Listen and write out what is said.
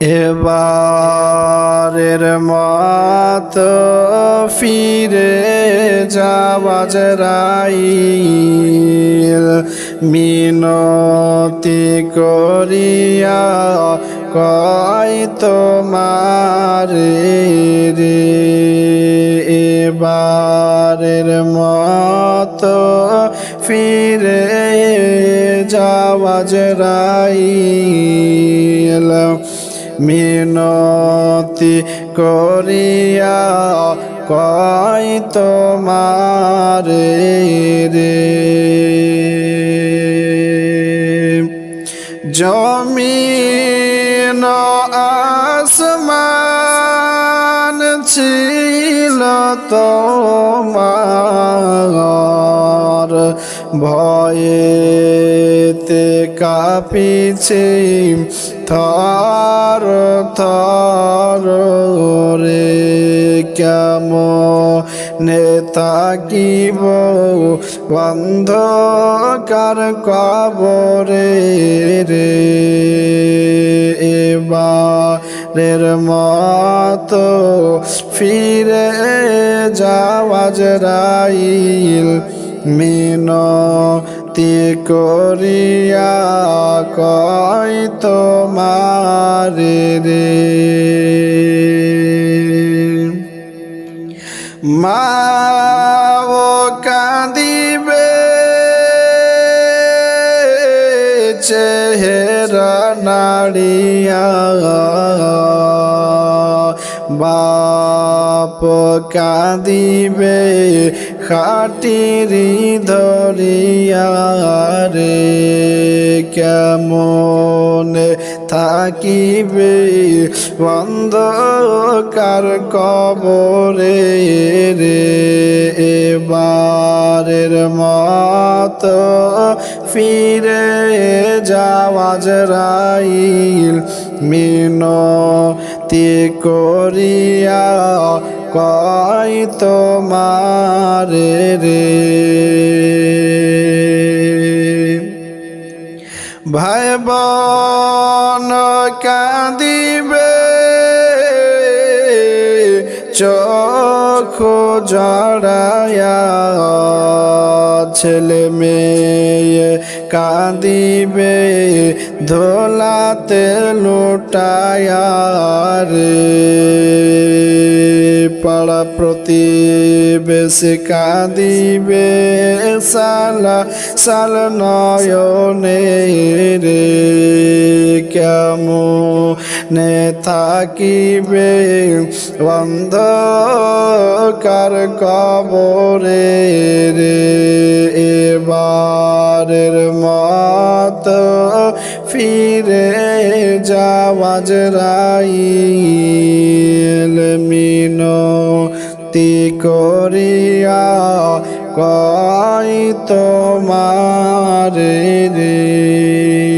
এবারের মত ফিরে যাওয়াজ রাইল মিনতি করিয়া কয় তোমার রে। এবারের মত ফিরে যাওয়াজ রাইল মিনতি করিয়া কয় তোমার রে। জমিন আসমান ছিল তোমার। ভয়েতে কাঁপিছে, থর থর রে কেমন তাকিব? বন্ধকার কবরে রে, এবারের মতো ফিরে যাওয়াজ রাইল মিনতি করিয়া কয় তোমার রে। মা কাঁদিবে চেহারা নাড়িয়া বাপ কাঁদিবে খাটিরি ধরিয়া রে কেমন থাকিবে অন্ধকার কবরে রে? এবারের মত ফিরে যাওয়াজ রাইল মিনতি করিয়া কয় তোমার রে? ভাই বন কাঁদিবে চোখ জড়ায়া ছেলে মেয়ে কাঁদিবে ধোলাতে লুটায়া রে। পাড়া প্রতিবেশী কাঁদিবে সালা সাল নয়নে রে। কেমনে থাকিবে অন্ধকার কবরে রে? এবারের মত ফিরে যাওয়াজ রাইল মিনতি করিয়া কয় তোমার রে।